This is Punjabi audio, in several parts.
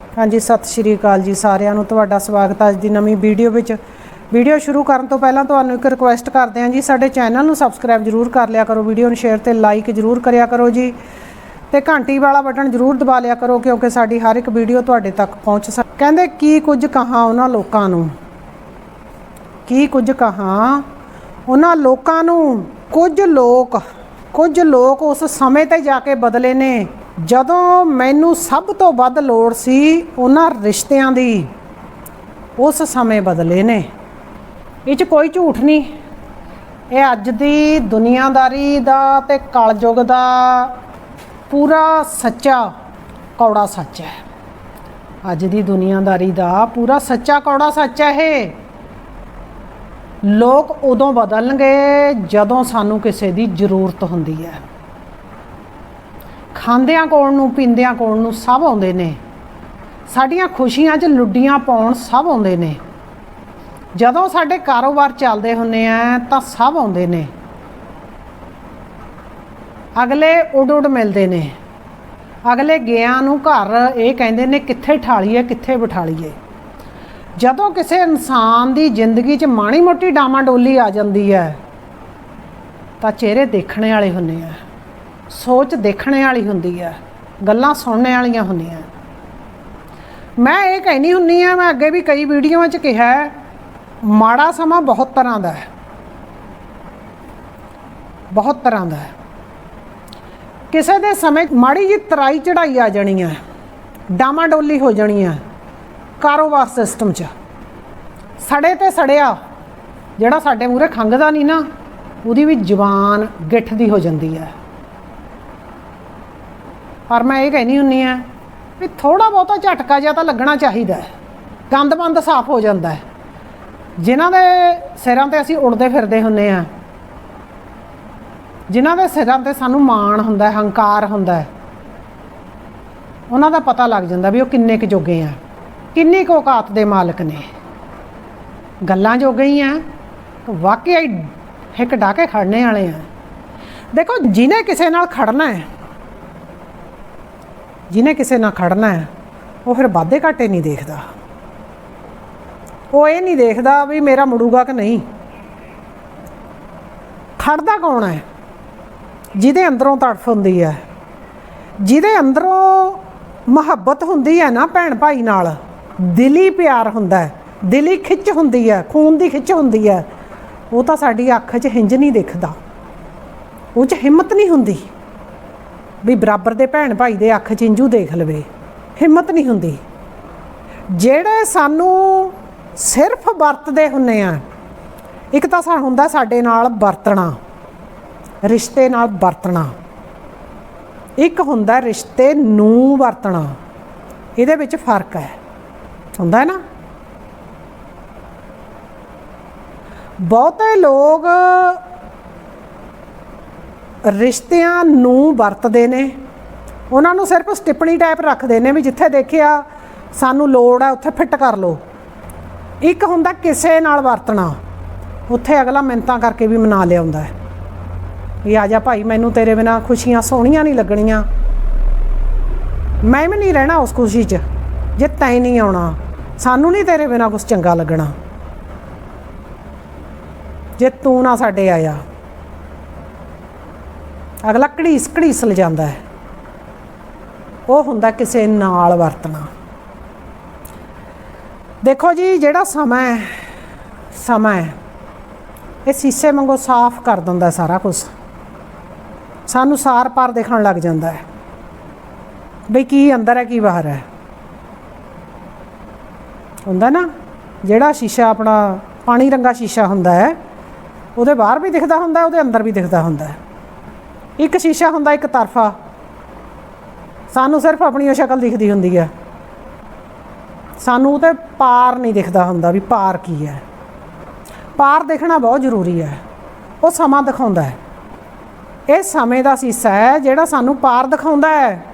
ਹਾਂਜੀ, ਸਤਿ ਸ਼੍ਰੀ ਅਕਾਲ ਜੀ ਸਾਰਿਆਂ ਨੂੰ। ਤੁਹਾਡਾ ਸਵਾਗਤ ਹੈ ਅੱਜ ਦੀ ਨਵੀਂ ਵੀਡੀਓ ਵਿੱਚ। ਵੀਡੀਓ ਸ਼ੁਰੂ ਕਰਨ ਤੋਂ ਪਹਿਲਾਂ ਤੁਹਾਨੂੰ ਇੱਕ ਰਿਕੁਐਸਟ ਕਰਦੇ ਹਾਂ ਜੀ, ਸਾਡੇ ਚੈਨਲ ਨੂੰ ਸਬਸਕ੍ਰਾਈਬ ਜਰੂਰ ਕਰ ਲਿਆ ਕਰੋ, ਵੀਡੀਓ ਨੂੰ ਸ਼ੇਅਰ ਤੇ ਲਾਈਕ ਜਰੂਰ ਕਰਿਆ ਕਰੋ ਜੀ। ਤੇ ਘੰਟੀ ਵਾਲਾ ਬਟਨ ਜਰੂਰ ਦਬਾ ਲਿਆ ਕਰੋ, ਕਿਉਂਕਿ ਸਾਡੀ ਹਰ ਇੱਕ ਵੀਡੀਓ ਤੁਹਾਡੇ ਤੱਕ ਪਹੁੰਚ ਸਕ ਕਹਿੰਦੇ, ਕੀ ਕੁਝ ਕਹਾ ਉਹਨਾਂ ਲੋਕਾਂ ਨੂੰ? ਕੀ ਕੁਝ ਕਹਾ ਉਹਨਾਂ ਲੋਕਾਂ ਨੂੰ? ਕੁਝ ਲੋਕ ਕੁਝ ਲੋਕ ਉਸ ਸਮੇਂ ਤੇ ਜਾ ਕੇ ਬਦਲੇ ਨੇ। ਜਦੋਂ ਮੈਨੂੰ ਸਭ ਤੋਂ ਵੱਧ ਲੋੜ ਸੀ ਉਹਨਾਂ ਰਿਸ਼ਤਿਆਂ ਦੀ, ਉਸ ਸਮੇਂ ਬਦਲੇ ਨੇ। ਇਹ 'ਚ ਕੋਈ ਝੂਠ ਨਹੀਂ। ਇਹ ਅੱਜ ਦੀ ਦੁਨੀਆਦਾਰੀ ਦਾ ਤੇ ਕਲਯੁਗ ਦਾ ਪੂਰਾ ਸੱਚਾ ਕੌੜਾ ਸੱਚ ਹੈ। ਅੱਜ ਦੀ ਦੁਨੀਆਦਾਰੀ ਦਾ ਪੂਰਾ ਸੱਚਾ ਕੌੜਾ ਸੱਚ ਹੈ ਇਹ। ਲੋਕ ਉਦੋਂ ਬਦਲਣਗੇ ਜਦੋਂ ਸਾਨੂੰ ਕਿਸੇ ਦੀ ਜ਼ਰੂਰਤ ਹੁੰਦੀ ਹੈ। ਖਾਂਦਿਆਂ ਕੋਲ ਨੂੰ, ਪੀਂਦਿਆਂ ਕੋਲ ਨੂੰ ਸਭ ਆਉਂਦੇ ਨੇ। ਸਾਡੀਆਂ ਖੁਸ਼ੀਆਂ 'ਚ ਲੁੱਡੀਆਂ ਪਾਉਣ ਸਭ ਆਉਂਦੇ ਨੇ। ਜਦੋਂ ਸਾਡੇ ਕਾਰੋਬਾਰ ਚੱਲਦੇ ਹੁੰਨੇ ਆ, ਤਾਂ ਸਭ ਆਉਂਦੇ ਨੇ। ਅਗਲੇ ਉਡ ਉਡ ਮਿਲਦੇ ਨੇ। ਅਗਲੇ ਗਿਆਂ ਨੂੰ ਘਰ ਇਹ ਕਹਿੰਦੇ ਨੇ, ਕਿੱਥੇ ਠਾਲੀਏ, ਕਿੱਥੇ ਬਿਠਾਲੀਏ? ਜਦੋਂ ਕਿਸੇ ਇਨਸਾਨ ਦੀ ਜ਼ਿੰਦਗੀ 'ਚ ਮਾੜੀ ਮੋਟੀ ਡਾਮਾ ਡੋਲੀ ਆ ਜਾਂਦੀ ਹੈ, ਤਾਂ ਚਿਹਰੇ ਦੇਖਣੇ ਵਾਲੇ ਹੁੰਦੇ ਆ। ਸੋਚ ਦੇਖਣੇ ਵਾਲੀ ਹੁੰਦੀ ਹੈ ਗੱਲਾਂ ਸੁਣਨੇ ਵਾਲੀਆਂ ਹੁੰਦੀਆਂ। ਮੈਂ ਇਹ ਕਹਿਣੀ ਹੁੰਨੀ ਆ, ਮੈਂ ਅੱਗੇ ਵੀ ਕਈ ਵੀਡੀਓਆਂ 'ਚ ਕਿਹਾ ਮਾੜਾ ਸਮਾਂ ਬਹੁਤ ਤਰ੍ਹਾਂ ਦਾ ਹੈ। ਬਹੁਤ ਤਰ੍ਹਾਂ ਦਾ ਹੈ। ਕਿਸੇ ਦੇ ਸਮੇਂ ਮਾੜੀ ਜੀ ਤਰਾਈ ਚੜਾਈ ਆ ਜਾਣੀ ਹੈ ਡਾਮਾ ਡੋਲੀ ਹੋ ਜਾਣੀ ਹੈ ਕਾਰੋਬਾਰ ਸਿਸਟਮ 'ਚ। ਸੜੇ ਤੇ ਸੜਿਆ, ਜਿਹੜਾ ਸਾਡੇ ਮੂਰੇ ਖੰਗਦਾ ਨਹੀਂ ਨਾ, ਉਹਦੀ ਵੀ ਜ਼ੁਬਾਨ ਗਿੱਠ ਦੀ ਹੋ ਜਾਂਦੀ ਹੈ ਪਰ ਮੈਂ ਇਹ ਕਹਿਣੀ ਹੁੰਨੀ ਆ ਵੀ ਥੋੜਾ ਬਹੁਤਾ ਝਟਕਾ ਜਿਹਾ ਤਾਂ ਲੱਗਣਾ ਚਾਹੀਦਾ ਹੈ। ਗੰਦ ਬੰਦ ਸਾਫ਼ ਹੋ ਜਾਂਦਾ ਹੈ। ਜਿਨ੍ਹਾਂ ਦੇ ਸਿਰਾਂ ਤੇ ਅਸੀਂ ਉੜਦੇ ਫਿਰਦੇ ਹੁੰਨੇ ਆ, ਜਿਨ੍ਹਾਂ ਦੇ ਸਿਰਾਂ ਤੇ ਸਾਨੂੰ ਮਾਣ ਹੁੰਦਾ ਹੈ, ਹੰਕਾਰ ਹੁੰਦਾ ਹੈ, ਉਹਨਾਂ ਦਾ ਪਤਾ ਲੱਗ ਜਾਂਦਾ ਵੀ ਉਹ ਕਿੰਨੇ ਕੁ ਜੋਗੇ ਆ, ਕਿੰਨੀ ਕੁ ਔਕਾਤ ਦੇ ਮਾਲਕ ਨੇ। ਗੱਲਾਂ ਜੋਗੇ ਹੀ ਆ, ਵਾਕਿਆ ਹੀ ਹਿੱਕ ਡਾਕੇ ਖੜਨੇ ਵਾਲੇ ਆ। ਦੇਖੋ, ਜਿਹਨੇ ਕਿਸੇ ਨਾਲ ਖੜਨਾ ਹੈ ਜਿਹਨੇ ਕਿਸੇ ਨਾਲ ਖੜਨਾ ਹੈ, ਉਹ ਫਿਰ ਵਾਧੇ ਘਾਟੇ ਨਹੀਂ ਦੇਖਦਾ। ਉਹ ਇਹ ਨਹੀਂ ਦੇਖਦਾ ਵੀ ਮੇਰਾ ਮੁੜੂਗਾ ਕਿ ਨਹੀਂ। ਖੜਦਾ ਕੌਣ ਹੈ? ਜਿਹਦੇ ਅੰਦਰੋਂ ਤੜਫ ਹੁੰਦੀ ਹੈ। ਜਿਹਦੇ ਅੰਦਰੋਂ ਮੁਹੱਬਤ ਹੁੰਦੀ ਹੈ ਨਾ ਭੈਣ ਭਾਈ ਨਾਲ, ਦਿਲੀ ਪਿਆਰ ਹੁੰਦਾ ਹੈ, ਦਿਲੀ ਖਿੱਚ ਹੁੰਦੀ ਹੈ, ਖੂਨ ਦੀ ਖਿੱਚ ਹੁੰਦੀ ਹੈ, ਉਹ ਤਾਂ ਸਾਡੀ ਅੱਖ 'ਚ ਹਿੰਜ ਨਹੀਂ ਦਿਖਦਾ। ਉਹ 'ਚ ਹਿੰਮਤ ਨਹੀਂ ਹੁੰਦੀ। ਵੀ ਬਰਾਬਰ ਦੇ ਭੈਣ ਭਾਈ ਦੇ ਅੱਖ 'ਚ ਇੰਜੂ ਦੇਖ ਲਵੇ। ਹਿੰਮਤ ਨਹੀਂ ਹੁੰਦੀ। ਜਿਹੜੇ ਸਾਨੂੰ ਸਿਰਫ ਵਰਤਦੇ ਹੁੰਨੇ ਆ, ਇੱਕ ਤਾਂ ਸਾ ਹੁੰਦਾ ਸਾਡੇ ਨਾਲ ਵਰਤਣਾ, ਰਿਸ਼ਤੇ ਨਾਲ ਵਰਤਣਾ। ਇੱਕ ਹੁੰਦਾ ਰਿਸ਼ਤੇ ਨੂੰ ਵਰਤਣਾ। ਇਹਦੇ ਵਿੱਚ ਫ਼ਰਕ ਹੈ। ਹੁੰਦਾ ਨਾ? ਬਹੁਤੇ ਲੋਕ ਰਿਸ਼ਤਿਆਂ ਨੂੰ ਵਰਤਦੇ ਨੇ। ਉਹਨਾਂ ਨੂੰ ਸਿਰਫ ਸਟਿਪਣੀ ਟਾਈਪ ਰੱਖਦੇ ਨੇ ਵੀ ਜਿੱਥੇ ਦੇਖਿਆ ਸਾਨੂੰ ਲੋੜ ਹੈ ਉੱਥੇ ਫਿੱਟ ਕਰ ਲਓ। ਇੱਕ ਹੁੰਦਾ ਕਿਸੇ ਨਾਲ ਵਰਤਣਾ। ਉੱਥੇ ਅਗਲਾ ਮਿੰਤਾਂ ਕਰਕੇ ਵੀ ਮਨਾ ਲਿਆਉਂਦਾ ਹੈ। ਵੀ ਆ ਜਾ ਭਾਈ, ਮੈਨੂੰ ਤੇਰੇ ਬਿਨਾ ਖੁਸ਼ੀਆਂ ਸੋਹਣੀਆਂ ਨਹੀਂ ਲੱਗਣੀਆਂ। ਮੈਂ ਵੀ ਨਹੀਂ ਰਹਿਣਾ ਉਸ ਖੁਸ਼ੀ 'ਚ, ਜੇ ਤੈਂ ਨਹੀਂ ਆਉਣਾ। ਸਾਨੂੰ ਨਹੀਂ ਤੇਰੇ ਬਿਨਾ ਕੁਝ ਚੰਗਾ ਲੱਗਣਾ। ਜੇ ਤੂੰ ਨਾ ਸਾਡੇ ਆਇਆ। ਅਗਲਾ ਘੜੀਸ ਘੜੀਸ ਲ ਜਾਂਦਾ ਹੈ। ਉਹ ਹੁੰਦਾ ਕਿਸੇ ਨਾਲ ਵਰਤਣਾ। ਦੇਖੋ ਜੀ, ਜਿਹੜਾ ਸਮਾਂ ਹੈ ਸਮਾਂ ਹੈ, ਇਹ ਸੀਸੇ ਵਾਂਗੂ ਸਾਫ਼ ਕਰ ਦਿੰਦਾ ਸਾਰਾ ਕੁਝ ਸਾਨੂੰ ਸਾਰ ਪਾਰ ਦੇਖਣ ਲੱਗ ਜਾਂਦਾ ਹੈ ਬਈ ਕੀ ਅੰਦਰ ਹੈ, ਕੀ ਬਾਹਰ ਹੈ। ਹੁੰਦਾ ਨਾ, ਜਿਹੜਾ ਸ਼ੀਸ਼ਾ ਆਪਣਾ ਪਾਣੀ ਰੰਗਾ ਸ਼ੀਸ਼ਾ ਹੁੰਦਾ ਹੈ, ਉਹਦੇ ਬਾਹਰ ਵੀ ਦਿਖਦਾ ਹੁੰਦਾ ਉਹਦੇ ਅੰਦਰ ਵੀ ਦਿਖਦਾ ਹੁੰਦਾ ਹੈ। ਇੱਕ ਸ਼ੀਸ਼ਾ ਹੁੰਦਾ, ਇੱਕ ਤਰਫਾ। ਸਾਨੂੰ ਸਿਰਫ ਆਪਣੀ ਉਹ ਸ਼ਕਲ ਦਿਖਦੀ ਹੁੰਦੀ ਹੈ ਸਾਨੂੰ ਉਹਦੇ ਪਾਰ ਨਹੀਂ ਦਿਖਦਾ ਹੁੰਦਾ ਵੀ ਪਾਰ ਕੀ ਹੈ। ਪਾਰ ਦੇਖਣਾ ਬਹੁਤ ਜ਼ਰੂਰੀ ਹੈ। ਉਹ ਸਮਾਂ ਦਿਖਾਉਂਦਾ ਹੈ। ਇਹ ਸਮੇਂ ਦਾ ਸੀਸਾ ਹੈ, ਜਿਹੜਾ ਸਾਨੂੰ ਪਾਰ ਦਿਖਾਉਂਦਾ ਹੈ।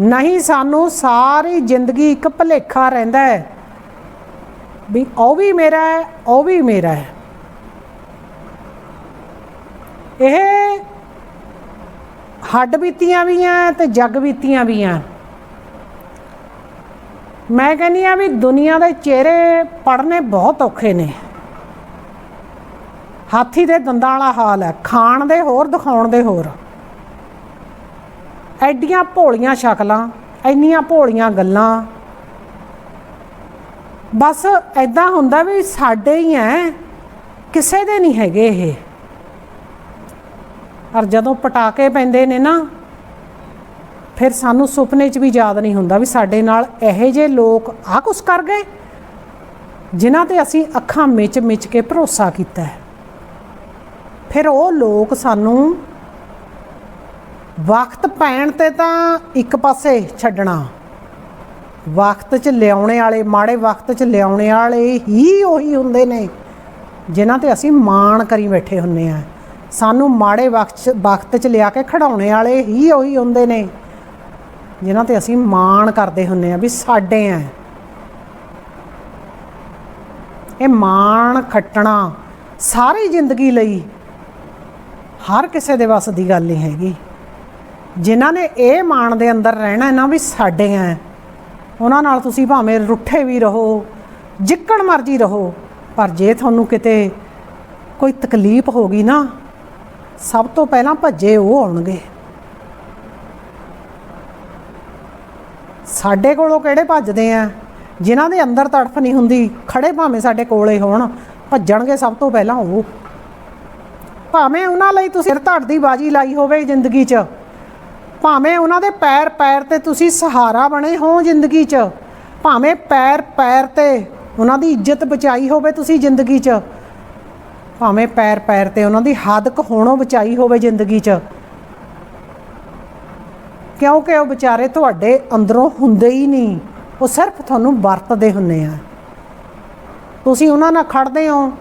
ਨਹੀਂ, ਸਾਨੂੰ ਸਾਰੀ ਜ਼ਿੰਦਗੀ ਇੱਕ ਭੁਲੇਖਾ ਰਹਿੰਦਾ ਹੈ। ਵੀ ਉਹ ਵੀ ਮੇਰਾ ਹੈ, ਉਹ ਵੀ ਮੇਰਾ ਹੈ। ਇਹ ਹੱਡ ਬੀਤੀਆਂ ਵੀ ਆ ਤੇ ਜੱਗ ਬੀਤੀਆਂ ਵੀ ਆ। ਮੈਂ ਕਹਿੰਨੀ ਆ ਵੀ ਦੁਨੀਆ ਦੇ ਚਿਹਰੇ ਪੜਨੇ ਬਹੁਤ ਔਖੇ ਨੇ। ਹਾਥੀ ਦੇ ਦੰਦਾਂ ਵਾਲਾ ਹਾਲ ਹੈ, ਖਾਣ ਦੇ ਹੋਰ, ਦਿਖਾਉਣ ਦੇ ਹੋਰ। ਐਡੀਆਂ ਭੋਲੀਆਂ ਸ਼ਕਲਾਂ ਇੰਨੀਆਂ ਭੋਲੀਆਂ ਗੱਲਾਂ। ਬਸ ਐਦਾਂ ਹੁੰਦਾ ਵੀ ਸਾਡੇ ਹੀ ਐ, ਕਿਸੇ ਦੇ ਨਹੀਂ ਹੈਗੇ ਇਹ। ਔਰ ਜਦੋਂ ਪਟਾਕੇ ਪੈਂਦੇ ਨੇ ਨਾ, ਫਿਰ ਸਾਨੂੰ ਸੁਪਨੇ 'ਚ ਵੀ ਯਾਦ ਨਹੀਂ ਹੁੰਦਾ ਵੀ ਸਾਡੇ ਨਾਲ ਇਹੋ ਜਿਹੇ ਲੋਕ ਆ ਕੁਛ ਕਰ ਗਏ, ਜਿਨ੍ਹਾਂ ਤੇ ਅਸੀਂ ਅੱਖਾਂ ਮਿਚ ਮਿਚ ਕੇ ਭਰੋਸਾ ਕੀਤਾ ਹੈ। ਫਿਰ ਉਹ ਲੋਕ ਸਾਨੂੰ ਵਕਤ ਪੈਣ ਤੇ ਤਾਂ ਇੱਕ ਪਾਸੇ ਛੱਡਣਾ, ਵਕਤ 'ਚ ਲਿਆਉਣੇ ਵਾਲੇ, ਮਾੜੇ ਵਕਤ 'ਚ ਲਿਆਉਣੇ ਵਾਲੇ ਹੀ ਉਹੀ ਹੁੰਦੇ ਨੇ, ਜਿਨ੍ਹਾਂ ਤੇ ਅਸੀਂ ਮਾਣ ਕਰੀ ਬੈਠੇ ਹੁੰਨੇ ਆ। ਸਾਨੂੰ ਮਾੜੇ ਵਕਤ ਵਕਤ 'ਚ ਲਿਆ ਕੇ ਖੜਾਉਣੇ ਵਾਲੇ ਹੀ ਉਹੀ ਹੁੰਦੇ ਨੇ, ਜਿਨ੍ਹਾਂ ਤੇ ਅਸੀਂ ਮਾਣ ਕਰਦੇ ਹੁੰਨੇ ਆ ਵੀ ਸਾਡੇ ਆ ਇਹ ਮਾਣ, ਖੱਟਣਾ ਸਾਰੀ ਜ਼ਿੰਦਗੀ ਲਈ ਹਰ ਕਿਸੇ ਦੇ ਵੱਸ ਦੀ ਗੱਲ ਨਹੀਂ ਹੈਗੀ। ਜਿਨ੍ਹਾਂ ਨੇ ਇਹ ਮਾਣ ਦੇ ਅੰਦਰ ਰਹਿਣਾ ਨਾ ਵੀ ਸਾਡੇ ਆ ਉਹਨਾਂ ਨਾਲ ਤੁਸੀਂ ਭਾਵੇਂ ਰੁੱਠੇ ਵੀ ਰਹੋ, ਜਿੱਕਣ ਮਰਜ਼ੀ ਰਹੋ, ਪਰ ਜੇ ਤੁਹਾਨੂੰ ਕਿਤੇ ਕੋਈ ਤਕਲੀਫ ਹੋ ਗਈ ਨਾ ਸਭ ਤੋਂ ਪਹਿਲਾਂ ਭੱਜੇ ਉਹ ਆਉਣਗੇ। ਸਾਡੇ ਕੋਲੋਂ ਕਿਹੜੇ ਭੱਜਦੇ ਆ? ਜਿਨ੍ਹਾਂ ਦੇ ਅੰਦਰ ਤੜਫ ਨਹੀਂ ਹੁੰਦੀ ਖੜੇ ਭਾਵੇਂ ਸਾਡੇ ਕੋਲੇ ਹੋਣ, ਭੱਜਣਗੇ ਸਭ ਤੋਂ ਪਹਿਲਾਂ ਉਹ। ਭਾਵੇਂ ਉਹਨਾਂ ਲਈ ਤੁਸੀਂ ਸਿਰ ਧੜ ਦੀ ਬਾਜੀ ਲਾਈ ਹੋਵੇ ਜ਼ਿੰਦਗੀ 'ਚ, ਭਾਵੇਂ ਉਹਨਾਂ ਦੇ ਪੈਰ ਪੈਰ ਤੇ ਤੁਸੀਂ ਸਹਾਰਾ ਬਣੇ ਹੋ ਜ਼ਿੰਦਗੀ 'ਚ, ਭਾਵੇਂ ਪੈਰ ਪੈਰ ਤੇ ਉਹਨਾਂ ਦੀ ਇੱਜ਼ਤ ਬਚਾਈ ਹੋਵੇ ਤੁਸੀਂ ਜ਼ਿੰਦਗੀ 'ਚ ਭਾਵੇਂ ਪੈਰ ਪੈਰ ਤੇ ਉਹਨਾਂ ਦੀ ਹੱਦ ਹੋਣੋਂ ਬਚਾਈ ਹੋਵੇ ਜ਼ਿੰਦਗੀ 'ਚ। ਕਿਉਂਕਿ ਉਹ ਵਿਚਾਰੇ ਤੁਹਾਡੇ ਅੰਦਰੋਂ ਹੁੰਦੇ ਹੀ ਨਹੀਂ। ਉਹ ਸਿਰਫ ਤੁਹਾਨੂੰ ਵਰਤਦੇ ਹੁੰਨੇ ਆ। ਤੁਸੀਂ ਉਹਨਾਂ ਨਾਲ ਖੜਦੇ ਹੋ।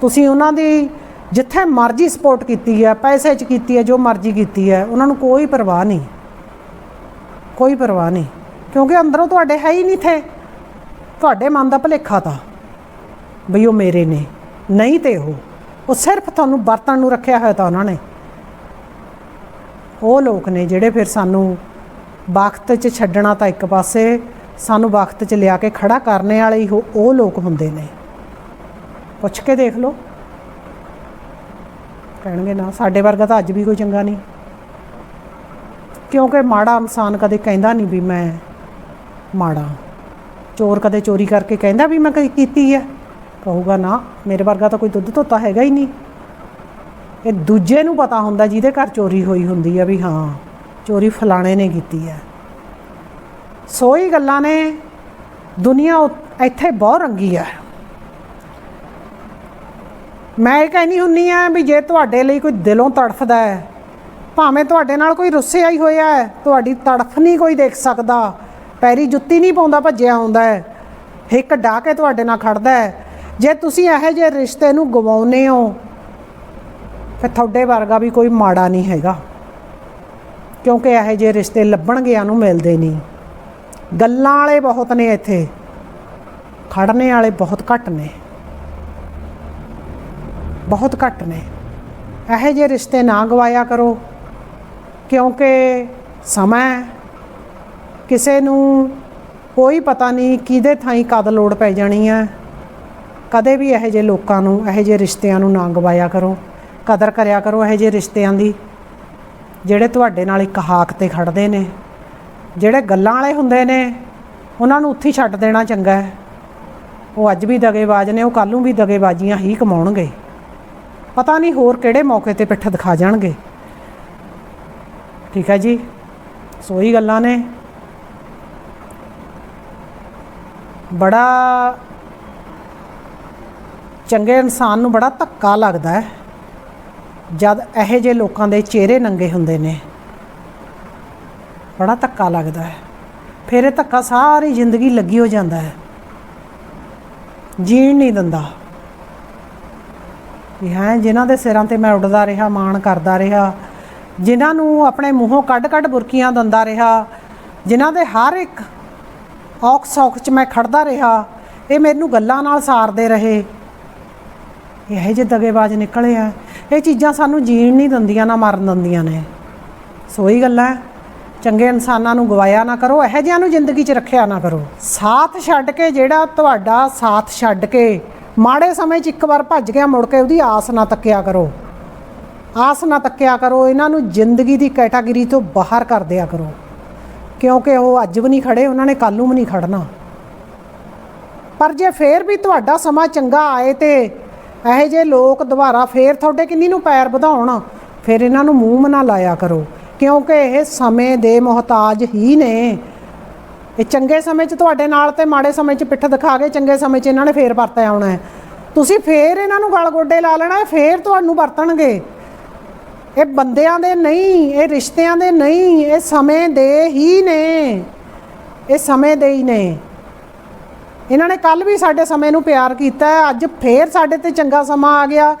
ਤੁਸੀਂ ਉਹਨਾਂ ਦੀ ਜਿੱਥੇ ਮਰਜ਼ੀ ਸਪੋਰਟ ਕੀਤੀ ਹੈ ਪੈਸੇ 'ਚ ਕੀਤੀ ਹੈ ਜੋ ਮਰਜ਼ੀ ਕੀਤੀ ਹੈ ਉਹਨਾਂ ਨੂੰ ਕੋਈ ਪਰਵਾਹ ਨਹੀਂ। ਕੋਈ ਪਰਵਾਹ ਨਹੀਂ। ਕਿਉਂਕਿ ਅੰਦਰੋਂ ਤੁਹਾਡੇ ਹੈ ਹੀ ਨਹੀਂ ਥੇ ਤੁਹਾਡੇ ਮਨ ਦਾ ਭੁਲੇਖਾ ਤਾਂ ਬਈ ਉਹ ਮੇਰੇ ਨੇ। ਨਹੀਂ ਤੇ ਉਹ। ਉਹ ਸਿਰਫ ਤੁਹਾਨੂੰ ਵਰਤਣ ਨੂੰ ਰੱਖਿਆ ਹੋਇਆ ਤਾਂ ਉਹਨਾਂ ਨੇ। ਉਹ ਲੋਕ ਨੇ ਜਿਹੜੇ ਫਿਰ ਸਾਨੂੰ ਵਕਤ 'ਚ ਛੱਡਣਾ ਤਾਂ ਇੱਕ ਪਾਸੇ, ਸਾਨੂੰ ਵਕਤ 'ਚ ਲਿਆ ਕੇ ਖੜਾ ਕਰਨੇ ਵਾਲੇ ਹੀ ਉਹ ਉਹ ਲੋਕ ਹੁੰਦੇ ਨੇ। ਪੁੱਛ ਕੇ ਦੇਖ ਲਓ। ਕਹਿਣਗੇ, ਨਾ, ਸਾਡੇ ਵਰਗਾ ਤਾਂ ਅੱਜ ਵੀ ਕੋਈ ਚੰਗਾ ਨਹੀਂ। ਕਿਉਂਕਿ ਮਾੜਾ ਇਨਸਾਨ ਕਦੇ ਕਹਿੰਦਾ ਨਹੀਂ ਵੀ ਮੈਂ ਮਾੜਾ। ਚੋਰ ਕਦੇ ਚੋਰੀ ਕਰਕੇ ਕਹਿੰਦਾ ਵੀ ਮੈਂ ਕਦੀ ਕੀਤੀ ਹੈ ਕਹੂਗਾ, ਨਾ, ਮੇਰੇ ਵਰਗਾ ਤਾਂ ਕੋਈ ਦੁੱਧ ਧੋਤਾ ਹੈਗਾ ਹੀ ਨਹੀਂ। ਇਹ ਦੂਜੇ ਨੂੰ ਪਤਾ ਹੁੰਦਾ ਜਿਹਦੇ ਘਰ ਚੋਰੀ ਹੋਈ ਹੁੰਦੀ ਆ ਵੀ ਹਾਂ, ਚੋਰੀ ਫਲਾਣੇ ਨੇ ਕੀਤੀ ਹੈ ਸੋ ਹੀ ਗੱਲਾਂ ਨੇ ਦੁਨੀਆ ਉ- ਇੱਥੇ ਬਹੁਤ ਰੰਗੀ ਆ। ਮੈਂ ਇਹ ਕਹਿਨੀ ਹੁੰਨੀ ਆ ਵੀ ਜੇ ਤੁਹਾਡੇ ਲਈ ਕੋਈ ਦਿਲੋਂ ਤੜਫਦਾ ਹੈ, ਭਾਵੇਂ ਤੁਹਾਡੇ ਨਾਲ ਕੋਈ ਰੁੱਸੇ ਆਈ ਹੋਇਆ ਹੈ, ਤੁਹਾਡੀ ਤੜਫ ਨਹੀਂ ਕੋਈ ਦੇਖ ਸਕਦਾ, ਪੈਰੀ ਜੁੱਤੀ ਨਹੀਂ ਪਾਉਂਦਾ, ਭੱਜਿਆ ਹੁੰਦਾ ਹੈ ਹਿੱਕ ਡਾ ਕੇ ਤੁਹਾਡੇ ਨਾਲ ਖੜਦਾ ਹੈ ਜੇ ਤੁਸੀਂ ਇਹੋ ਜਿਹੇ ਰਿਸ਼ਤੇ ਨੂੰ ਗਵਾਉਨੇ ਹੋ, ਫਿਰ ਤੁਹਾਡੇ ਵਰਗਾ ਵੀ ਕੋਈ ਮਾੜਾ ਨਹੀਂ ਹੈਗਾ। ਕਿਉਂਕਿ ਇਹੋ ਜਿਹੇ ਰਿਸ਼ਤੇ ਲੱਭਣਗੇ ਨੂੰ ਮਿਲਦੇ ਨਹੀਂ। ਗੱਲਾਂ ਵਾਲੇ ਬਹੁਤ ਨੇ ਇੱਥੇ। ਖੜਨੇ ਵਾਲੇ ਬਹੁਤ ਘੱਟ ਨੇ। ਬਹੁਤ ਘੱਟ ਨੇ। ਇਹੋ ਜਿਹੇ ਰਿਸ਼ਤੇ ਨਾ ਗਵਾਇਆ ਕਰੋ। ਕਿਉਂਕਿ ਸਮਾਂ ਕਿਸੇ ਨੂੰ ਕੋਈ ਪਤਾ ਨਹੀਂ ਕਿਹਦੇ ਥਾਈਂ ਕਦ ਲੋੜ ਪੈ ਜਾਣੀ ਹੈ। ਕਦੇ ਵੀ ਇਹੋ ਜਿਹੇ ਲੋਕਾਂ ਨੂੰ, ਇਹੋ ਜਿਹੇ ਰਿਸ਼ਤਿਆਂ ਨੂੰ ਨਾ ਗਵਾਇਆ ਕਰੋ। ਕਦਰ ਕਰਿਆ ਕਰੋ ਇਹੋ ਜਿਹੇ ਰਿਸ਼ਤਿਆਂ ਦੀ, ਜਿਹੜੇ ਤੁਹਾਡੇ ਨਾਲ ਇੱਕ ਹਾਕ ਤੇ ਖੜਦੇ ਨੇ। ਜਿਹੜੇ ਗੱਲਾਂ ਵਾਲੇ ਹੁੰਦੇ ਨੇ, ਉਹਨਾਂ ਨੂੰ ਉੱਥੇ ਛੱਡ ਦੇਣਾ ਚੰਗਾ ਹੈ। ਉਹ ਅੱਜ ਵੀ ਦਗੇਬਾਜ਼ ਨੇ, ਉਹ ਕੱਲ ਨੂੰ ਵੀ ਦਗੇਬਾਜ਼ੀਆਂ ਹੀ ਕਮਾਉਣਗੇ। ਪਤਾ ਨਹੀਂ ਹੋਰ ਕਿਹੜੇ ਮੌਕੇ ਤੇ ਪਿੱਠ ਦਿਖਾ ਜਾਣਗੇ। ਠੀਕ ਹੈ ਜੀ? ਸੋ ਗੱਲਾਂ ਨੇ। ਬੜਾ ਚੰਗੇ ਇਨਸਾਨ ਨੂੰ ਬੜਾ ਧੱਕਾ ਲੱਗਦਾ ਹੈ। ਜਦ ਇਹੋ ਜਿਹੇ ਲੋਕਾਂ ਦੇ ਚਿਹਰੇ ਨੰਗੇ ਹੁੰਦੇ ਨੇ। ਬੜਾ ਧੱਕਾ ਲੱਗਦਾ ਹੈ। ਫਿਰ ਇਹ ਧੱਕਾ ਸਾਰੀ ਜ਼ਿੰਦਗੀ ਲੱਗੀ ਹੋ ਜਾਂਦਾ ਹੈ। ਜੀਣ ਨਹੀਂ ਦਿੰਦਾ। ਵੀ ਹੈ, ਜਿਨ੍ਹਾਂ ਦੇ ਸਿਰਾਂ ਤੇ ਮੈਂ ਉੱਡਦਾ ਰਿਹਾ, ਮਾਣ ਕਰਦਾ ਰਿਹਾ, ਜਿਨ੍ਹਾਂ ਨੂੰ ਆਪਣੇ ਮੂੰਹੋਂ ਕੱਢ-ਕੱਢ ਬੁਰਕੀਆਂ ਦਿੰਦਾ ਰਿਹਾ, ਜਿਨ੍ਹਾਂ ਦੇ ਹਰ ਇੱਕ ਔਖ ਸੌਖ 'ਚ ਮੈਂ ਖੜਦਾ ਰਿਹਾ, ਇਹ ਮੈਨੂੰ ਗੱਲਾਂ ਨਾਲ ਸਾਰਦੇ ਰਹੇ। ਇਹੋ ਜਿਹੇ ਦਗੇਬਾਜ਼ ਨਿਕਲੇ ਆ। ਇਹ ਚੀਜ਼ਾਂ ਸਾਨੂੰ ਜੀਣ ਨਹੀਂ ਦਿੰਦੀਆਂ, ਨਾ ਮਰਨ ਦਿੰਦੀਆਂ ਨੇ। ਸੋ ਗੱਲਾਂ ਚੰਗੇ ਇਨਸਾਨਾਂ ਨੂੰ ਗਵਾਇਆ ਨਾ ਕਰੋ, ਇਹੋ ਜਿਹਿਆਂ ਨੂੰ ਜ਼ਿੰਦਗੀ 'ਚ ਰੱਖਿਆ ਨਾ ਕਰੋ। ਸਾਥ ਛੱਡ ਕੇ ਜਿਹੜਾ ਤੁਹਾਡਾ ਸਾਥ ਛੱਡ ਕੇ ਮਾੜੇ ਸਮੇਂ 'ਚ ਇੱਕ ਵਾਰ ਭੱਜ ਗਿਆ, ਮੁੜ ਕੇ ਉਹਦੀ ਆਸ ਨਾ ਤੱਕਿਆ ਕਰੋ। ਆਸ ਨਾ ਤੱਕਿਆ ਕਰੋ, ਇਹਨਾਂ ਨੂੰ ਜ਼ਿੰਦਗੀ ਦੀ ਕੈਟਾਗਰੀ ਤੋਂ ਬਾਹਰ ਕਰ ਦਿਆ ਕਰੋ। ਕਿਉਂਕਿ ਉਹ ਅੱਜ ਵੀ ਨਹੀਂ ਖੜੇ, ਉਹਨਾਂ ਨੇ ਕੱਲ੍ਹ ਨੂੰ ਵੀ ਨਹੀਂ ਖੜਨਾ। ਪਰ ਜੇ ਫੇਰ ਵੀ ਤੁਹਾਡਾ ਸਮਾਂ ਚੰਗਾ ਆਏ ਤੇ ਇਹੋ ਜਿਹੇ ਲੋਕ ਦੁਬਾਰਾ ਫੇਰ ਤੁਹਾਡੇ ਕਿੰਨੀ ਨੂੰ ਪੈਰ ਵਧਾਉਣ? ਫਿਰ ਇਹਨਾਂ ਨੂੰ ਮੂੰਹ ਮਨਾ ਲਾਇਆ ਕਰੋ ਕਿਉਂਕਿ ਇਹ ਸਮੇਂ ਦੇ ਮੁਹਤਾਜ ਹੀ ਨੇ। ਇਹ ਚੰਗੇ ਸਮੇਂ 'ਚ ਤੁਹਾਡੇ ਨਾਲ ਤੇ ਮਾੜੇ ਸਮੇਂ 'ਚ ਪਿੱਠ ਦਿਖਾ ਕੇ ਚੰਗੇ ਸਮੇਂ 'ਚ ਇਹਨਾਂ ਨੇ ਫੇਰ ਵਰਤਿਆ ਆਉਣਾ ਹੈ। ਤੁਸੀਂ ਫੇਰ ਇਹਨਾਂ ਨੂੰ ਗਲ ਗੋਡੇ ਲਾ ਲੈਣਾ ਹੈ, ਫੇਰ ਤੁਹਾਨੂੰ ਵਰਤਣਗੇ। ਇਹ ਬੰਦਿਆਂ ਦੇ ਨਹੀਂ ਇਹ ਰਿਸ਼ਤਿਆਂ ਦੇ ਨਹੀਂ ਇਹ ਸਮੇਂ ਦੇ ਹੀ ਨੇ। ਇਹ ਸਮੇਂ ਦੇ ਹੀ ਨੇ। ਇਹਨਾਂ ਨੇ ਕੱਲ ਵੀ ਸਾਡੇ ਸਮੇਂ ਨੂੰ ਪਿਆਰ ਕੀਤਾ ਅੱਜ ਫੇਰ ਸਾਡੇ ਤੇ ਚੰਗਾ ਸਮਾਂ ਆ ਗਿਆ,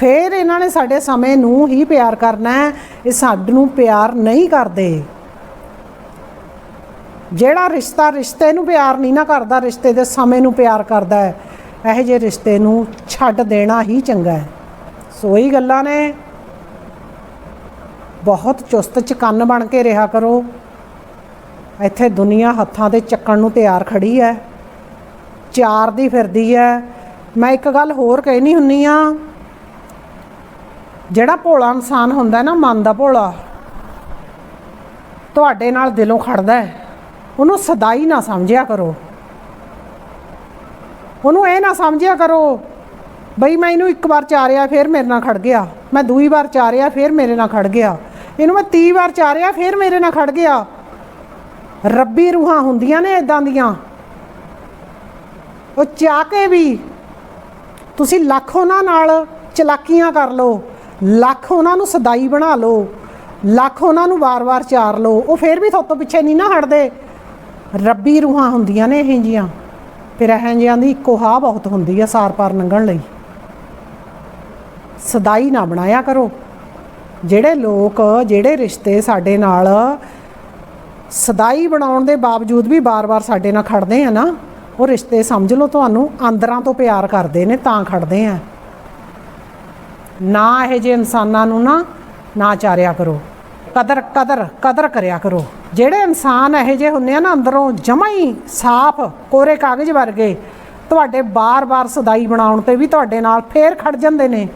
ਫੇਰ ਇਹਨਾਂ ਨੇ ਸਾਡੇ ਸਮੇਂ ਨੂੰ ਹੀ ਪਿਆਰ ਕਰਨਾ ਹੈ, ਇਹ ਸਾਡੇ ਨੂੰ ਪਿਆਰ ਨਹੀਂ ਕਰਦੇ। ਜਿਹੜਾ ਰਿਸ਼ਤਾ ਰਿਸ਼ਤੇ ਨੂੰ ਪਿਆਰ ਨਹੀਂ ਨਾ ਕਰਦਾ, ਰਿਸ਼ਤੇ ਦੇ ਸਮੇਂ ਨੂੰ ਪਿਆਰ ਕਰਦਾ ਹੈ, ਇਹੋ ਜਿਹੇ ਰਿਸ਼ਤੇ ਨੂੰ ਛੱਡ ਦੇਣਾ ਹੀ ਚੰਗਾ ਹੈ। ਸੋ ਹੀ ਗੱਲਾਂ ਨੇ। ਬਹੁਤ ਚੁਸਤ ਚਕੰਨ ਬਣ ਕੇ ਰਿਹਾ ਕਰੋ। ਇੱਥੇ ਦੁਨੀਆ ਹੱਥਾਂ ਤੇ ਚੱਕਣ ਨੂੰ ਤਿਆਰ ਖੜੀ ਹੈ। ਚਾਰ ਦੀ ਫਿਰਦੀ ਹੈ ਮੈਂ ਇੱਕ ਗੱਲ ਹੋਰ ਕਹਿਣੀ ਹੁੰਨੀ ਆ, ਜਿਹੜਾ ਭੋਲਾ ਇਨਸਾਨ ਹੁੰਦਾ ਨਾ, ਮਨ ਦਾ ਭੋਲਾ, ਤੁਹਾਡੇ ਨਾਲ ਦਿਲੋਂ ਖੜਦਾ ਹੈ ਉਹਨੂੰ ਸਦਾਈ ਨਾ ਸਮਝਿਆ ਕਰੋ। ਉਹਨੂੰ ਇਹ ਨਾ ਸਮਝਿਆ ਕਰੋ, ਬਈ ਮੈਂ ਇਹਨੂੰ ਇੱਕ ਵਾਰ ਚਾਰਿਆ, ਫਿਰ ਮੇਰੇ ਨਾਲ ਖੜ ਗਿਆ। ਮੈਂ ਦੂਈ ਵਾਰ ਚਾਰਿਆ, ਫਿਰ ਮੇਰੇ ਨਾਲ ਖੜ ਗਿਆ। ਇਹਨੂੰ ਮੈਂ 30 ਵਾਰ ਚਾਰਿਆ, ਫਿਰ ਮੇਰੇ ਨਾਲ ਖੜ ਗਿਆ। ਰੱਬੀ ਰੂਹਾਂ ਹੁੰਦੀਆਂ ਨੇ ਇਦਾਂ ਦੀਆਂ। ਉਹ ਚਾਹ ਕੇ ਵੀ। ਤੁਸੀਂ ਲੱਖ ਉਹਨਾਂ ਨਾਲ ਚਲਾਕੀਆਂ ਕਰ ਲਓ। ਲੱਖ ਉਹਨਾਂ ਨੂੰ ਸਦਾਈ ਬਣਾ ਲਓ। ਲੱਖ ਉਹਨਾਂ ਨੂੰ ਵਾਰ-ਵਾਰ ਚਾਰ ਲਓ। ਉਹ ਫੇਰ ਵੀ ਤੁਹਾਤੋਂ ਪਿੱਛੇ ਨਹੀਂ ਨਾ ਹਟਦੇ। ਰੱਬੀ ਰੂਹਾਂ ਹੁੰਦੀਆਂ ਨੇ ਇਹ ਜੀਆਂ ਫਿਰ ਇਹ ਜਿਹਾਂ ਦੀ ਇੱਕੋ ਹਾ ਬਹੁਤ ਹੁੰਦੀ ਆ ਸਾਰ ਪਾਰ ਲੰਘਣ ਲਈ। ਸਦਾਈ ਨਾ ਬਣਾਇਆ ਕਰੋ। ਜਿਹੜੇ ਲੋਕ, ਜਿਹੜੇ ਰਿਸ਼ਤੇ ਸਾਡੇ ਨਾਲ ਸਦਾਈ ਬਣਾਉਣ ਦੇ ਬਾਵਜੂਦ ਵੀ ਬਾਰ-ਬਾਰ ਸਾਡੇ ਨਾਲ ਖੜਦੇ ਆ ਨਾ ਉਹ ਰਿਸ਼ਤੇ ਸਮਝ ਲਓ ਤੁਹਾਨੂੰ, ਅੰਦਰਾਂ ਤੋਂ ਪਿਆਰ ਕਰਦੇ ਨੇ, ਤਾਂ ਖੜਦੇ ਆ। ਨਾ ਇਹ ਜੇ ਇਨਸਾਨਾਂ ਨੂੰ ਨਾ ਨਾ ਚਾਰਿਆ ਕਰੋ। ਕਦਰ ਕਦਰ ਕਦਰ ਕਰਿਆ ਕਰੋ। ਜਿਹੜੇ ਇਨਸਾਨ ਇਹੋ ਜਿਹੇ ਹੁੰਦੇ ਆ ਨਾ, ਅੰਦਰੋਂ ਜਮਾ ਹੀ ਸਾਫ਼ ਕੋਰੇ ਕਾਗਜ਼ ਵਰਗੇ, ਤੁਹਾਡੇ ਬਾਰ-ਬਾਰ ਸਦਾਈ ਬਣਾਉਣ ਤੇ ਵੀ ਤੁਹਾਡੇ ਨਾਲ ਫੇਰ ਖੜ ਜਾਂਦੇ ਨੇ।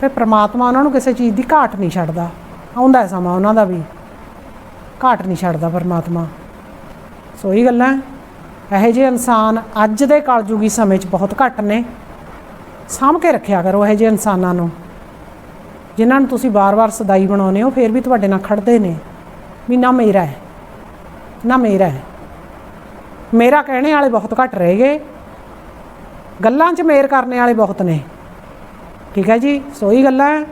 ਫਿਰ ਪ੍ਰਮਾਤਮਾ ਉਹਨਾਂ ਨੂੰ ਕਿਸੇ ਚੀਜ਼ ਦੀ ਘਾਟ ਨਹੀਂ ਛੱਡਦਾ। ਆਉਂਦਾ ਸਮਾਂ ਉਹਨਾਂ ਦਾ ਵੀ। ਘਾਟ ਨਹੀਂ ਛੱਡਦਾ ਪਰਮਾਤਮਾ। ਸੋ ਹੀ ਗੱਲਾਂ। ਇਹੋ ਜਿਹੇ ਇਨਸਾਨ ਅੱਜ ਦੇ ਕਲਯੁਗੀ ਸਮੇਂ 'ਚ ਬਹੁਤ ਘੱਟ ਨੇ। ਸਾਂਭ ਕੇ ਰੱਖਿਆ ਕਰੋ ਇਹੋ ਜਿਹੇ ਇਨਸਾਨਾਂ ਨੂੰ। ਜਿਨ੍ਹਾਂ ਨੂੰ ਤੁਸੀਂ ਵਾਰ-ਵਾਰ ਸਦਾਈ ਬਣਾਉਨੇ ਹੋ, ਫਿਰ ਵੀ ਤੁਹਾਡੇ ਨਾਲ ਖੜਦੇ ਨੇ। ਵੀ ਨਾ ਮੇਰਾ ਹੈ, ਨਾ ਮੇਰਾ ਹੈ। ਮੇਰਾ ਕਹਿਣੇ ਵਾਲੇ ਬਹੁਤ ਘੱਟ ਰਹਿ ਗਏ। ਗੱਲਾਂ 'ਚ ਮੇਰ ਕਰਨੇ ਵਾਲੇ ਬਹੁਤ ਨੇ। ਠੀਕ ਹੈ ਜੀ? ਸੋਈ ਗੱਲਾਂ ਹੈ?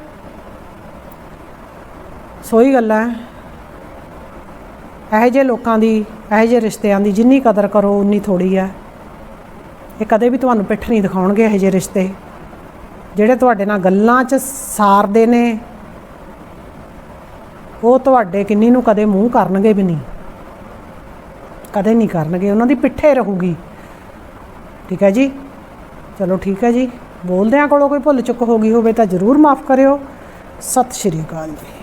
ਸੋਈ ਗੱਲਾਂ ਇਹੋ ਜਿਹੇ ਲੋਕਾਂ ਦੀ, ਇਹੋ ਜਿਹੇ ਰਿਸ਼ਤਿਆਂ ਦੀ ਜਿੰਨੀ ਕਦਰ ਕਰੋ, ਉਨੀ ਥੋੜੀ ਹੈ। ਇਹ ਕਦੇ ਵੀ ਤੁਹਾਨੂੰ ਪਿੱਠ ਨਹੀਂ ਦਿਖਾਉਣਗੇ ਇਹੋ ਜਿਹੇ ਰਿਸ਼ਤੇ। ਜਿਹੜੇ ਤੁਹਾਡੇ ਨਾਲ ਗੱਲਾਂ 'ਚ ਸਾਰਦੇ ਨੇ, ਉਹ ਤੁਹਾਡੇ ਕਿੰਨੀ ਨੂੰ ਕਦੇ ਮੂੰਹ ਕਰਨਗੇ ਵੀ ਨਹੀਂ। ਕਦੇ ਨਹੀਂ ਕਰਨਗੇ, ਉਹਨਾਂ ਦੀ ਪਿੱਠੇ ਰਹੂਗੀ। ਠੀਕ ਹੈ ਜੀ? ਚਲੋ ਠੀਕ ਹੈ ਜੀ। ਬੋਲਦਿਆਂ ਕੋਲੋਂ ਕੋਈ ਭੁੱਲ ਚੁੱਕ ਹੋ ਗਈ ਹੋਵੇ ਤਾਂ ਜ਼ਰੂਰ ਮਾਫ ਕਰਿਓ। ਸਤਿ ਸ਼੍ਰੀ ਅਕਾਲ ਜੀ।